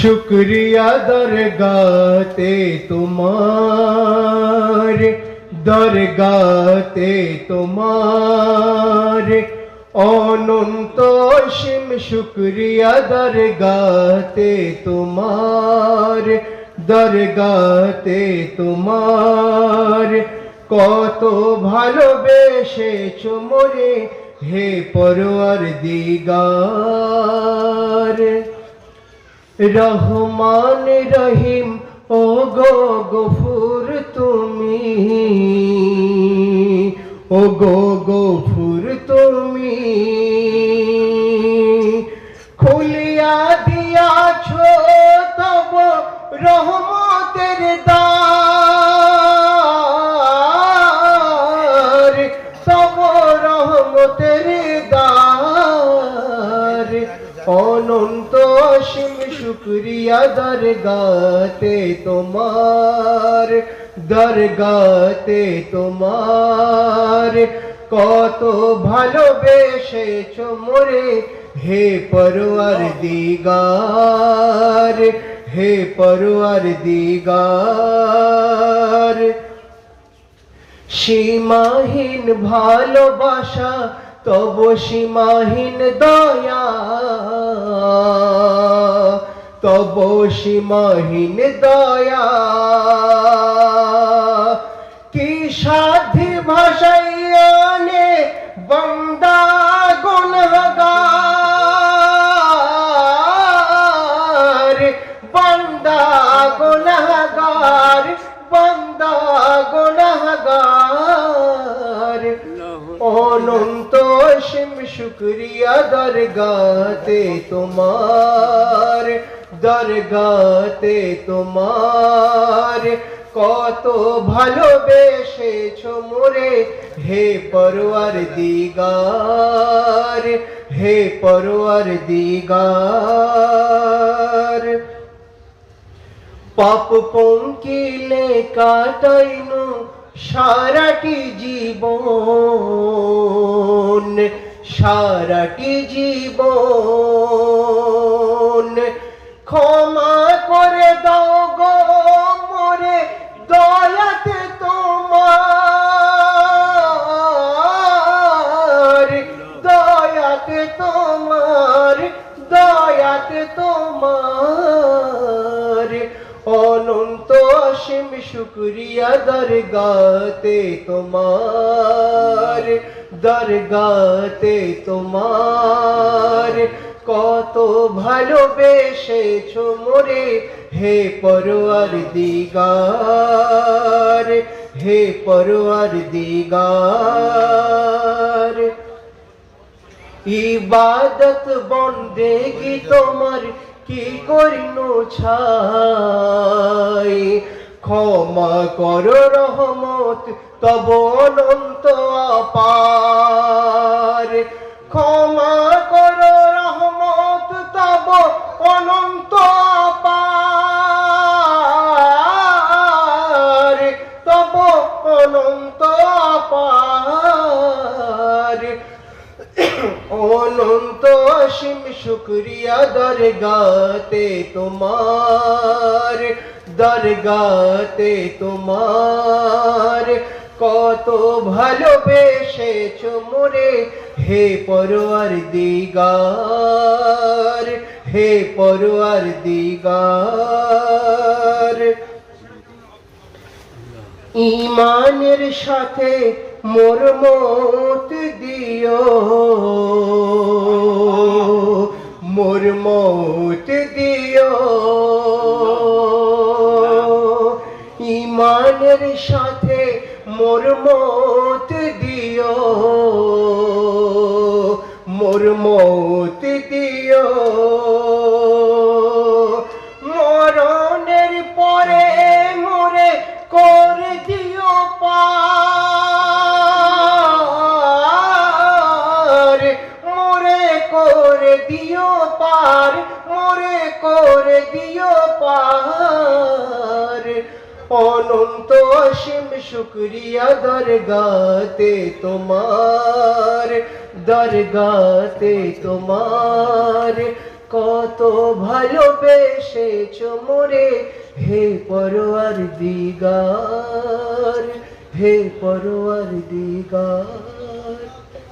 শুক্রিয়া দরগাতে তোমার দরগাতে তোমার। অনন্ত অসীম শুক্রিয়া দরগাতে তোমার দরগাতে তোমার। কত ভালোবেসেছ মোরে হে পরোয়ার দিগার রহমান রহিম ও গো গফুর তুমি। ও গো গফুর তুমি। খুলিয়া দিয়াছ তব রহমতের অনন্ত অসীম শুক্রিয়া দরগাতে তোমার দরগাতে তোমার। কত ভালোবেসেছ মোরে, হে পরোয়ার দিগার, হে পরোয়ার দিগার। সীমাহীন ভালোবাসা, তব সীমাহীন দয়া তব সীমাহীন দয়া। কি সাধি ভাষাইয়ানে বন্দা গুণগার? বন্দা গুণগার বন্দা গুণগার। অনন্ত অসীম শুক্রিয়া দরগাতে তোমার। দরগাতে তোমার কত ভালোবেসেছ মোরে। হে পরোয়ার দিগার হে পরোয়ার দিগার পাপ পঙ্কিলে কাটাইনু সারাটি জীবন সারাটি জীবন। ক্ষমা করে দাও গো মোরে, দয়াতে তোমার দয়াতে তোমার দয়াতে তোমার। অনন্ত অসীম শুক্রিয়া দরগাতে তোমার দরগাতে তোমার। কত ভালোবেসেছ মোরে, হে পরোয়ার দিগার, হে পরোয়ার দিগার। ইবাদত বন্দেগি তোমার, কি করিনু ছাই? ক্ষমা কর রহমত, তব অনন্ত আপার। অসীম শুক্রিয়া দরগাতে তোমার দরগাতে তোমার। কত ভালোবেসেছ মোরে, হে পরোয়ার দিগার, হে পরোয়ার দিগার। ইমানের সাথে মোর মত দিও। মত দিও। ইমানের সাথে মোর মত দিও। মোর মত করে দিও পার, মোরে করে দিও পার। অনন্ত অসীম শুক্রিয়া দরগাতে তোমার দরগাতে তোমার। কত ভালোবেসেছ মোরে, হে পরোয়ার দিগার হে পরোয়ার দিগার